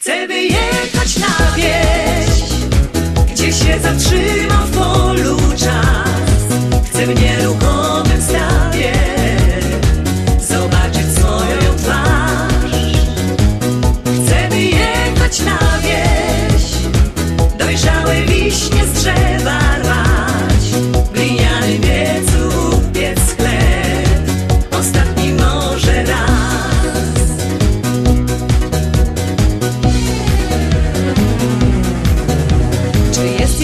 Chcę wyjechać na wieś, gdzie się zatrzymał w polu czas. Chcę w nieruchomym stać.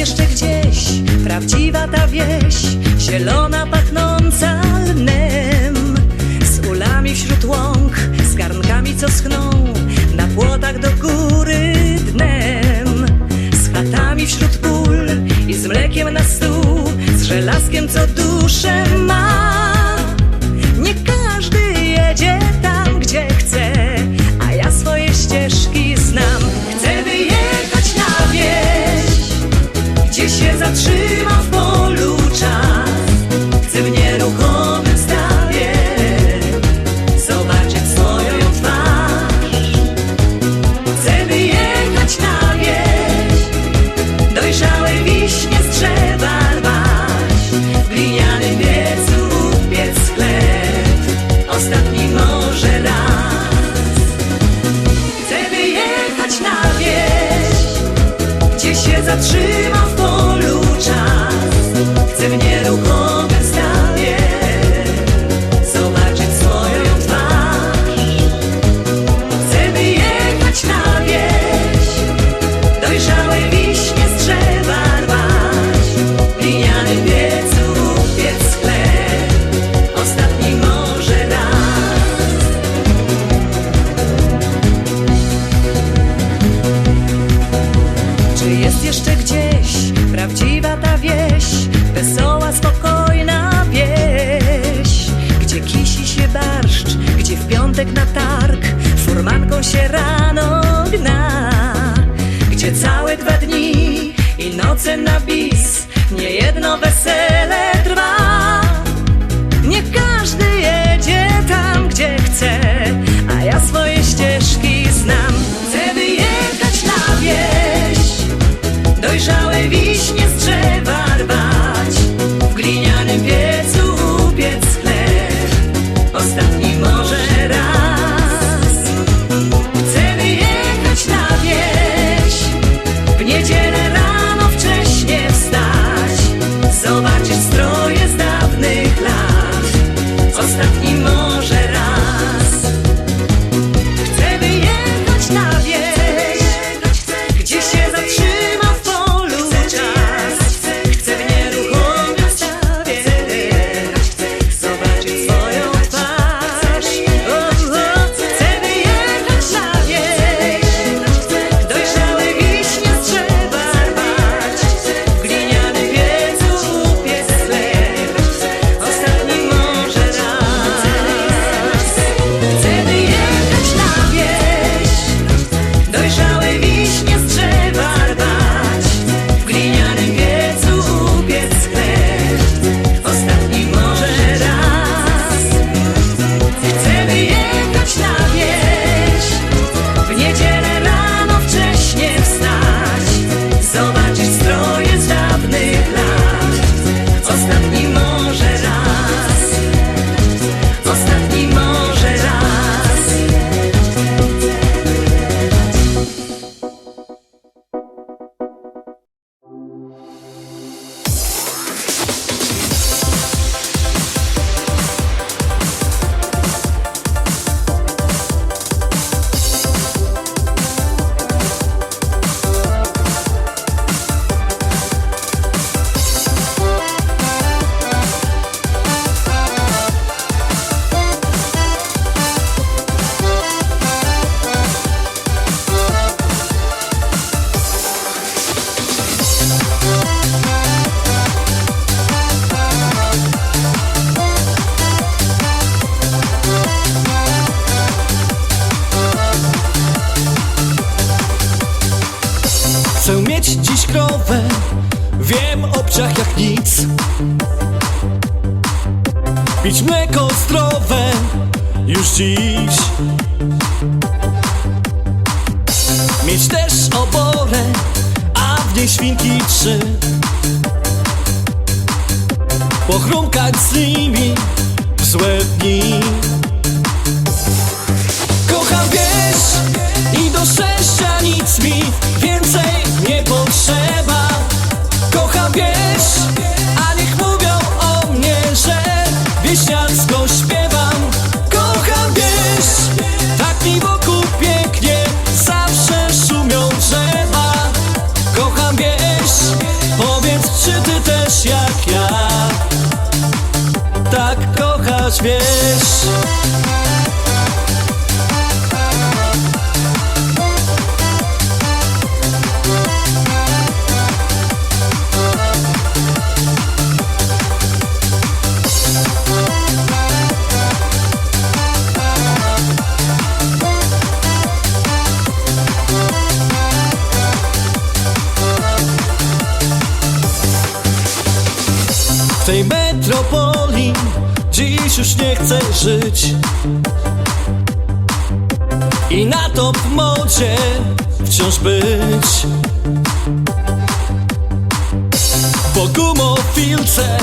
jeszcze gdzieś prawdziwa ta wieś, zielona, pachnąca lnem. Z ulami wśród łąk, z garnkami co schną, na płotach do góry dnem. Z chatami wśród pól i z mlekiem na stół, z żelazkiem co duszę Chcę w nieruchomym stanie Zobaczyć swoją twarz. Chcę wyjechać na wieś Dojrzałe wiśnie z drzewa spokojna wieś Gdzie kisi się barszcz, gdzie w piątek na targ Furmanką się rano gna Gdzie całe dwa dni i noce na bis Niejedno wesele Chcę mieć dziś krowę. Wiem o psiach jak nic. Pić mleko zdrowe. Już dziś. Mieć też oborę A w niej świnki trzy. Pochrumkać z nimi w złe dni. Kocham wieś i do szczęścia nic mi więcej nie potrzeba. Kocham wieś, a niech mówią o mnie, że wieśniacko śpiewam. Kocham wieś, tak mi wokół pięknie, zawsze szumią drzewa. Kocham wieś, powiedz czy ty też jak ja Tak kochasz wieś W tej metropolii. Dziś już nie chcę żyć. I na top modzie wciąż być. Bo gumofilce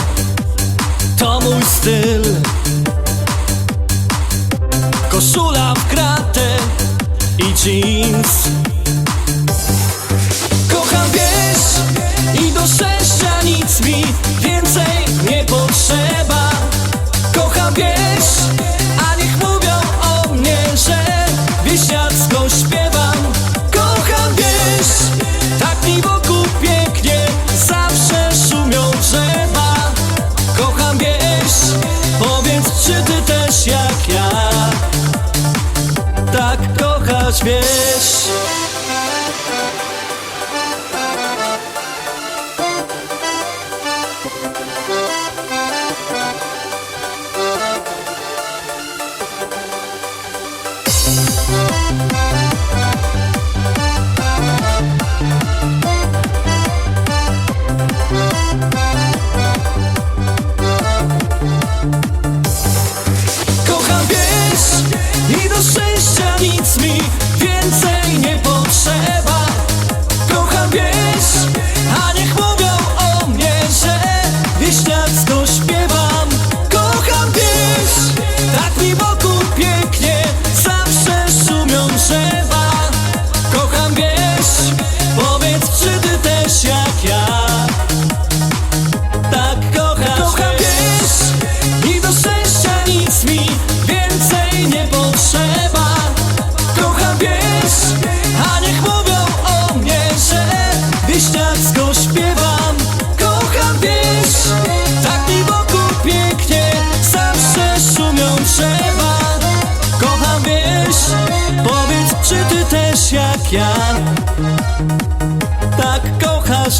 to mój styl. Koszula w kratę i jeans nic mi więcej nie potrzeba. Kocham wieś, a niech mówią o mnie, że wieśniacko śpiewam. Kocham wieś, tak mi wokół pięknie, zawsze szumią drzewa. Kocham wieś, powiedz czy ty też jak ja? Tak kochasz wieś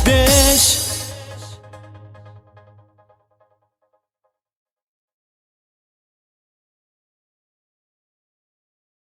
powiedz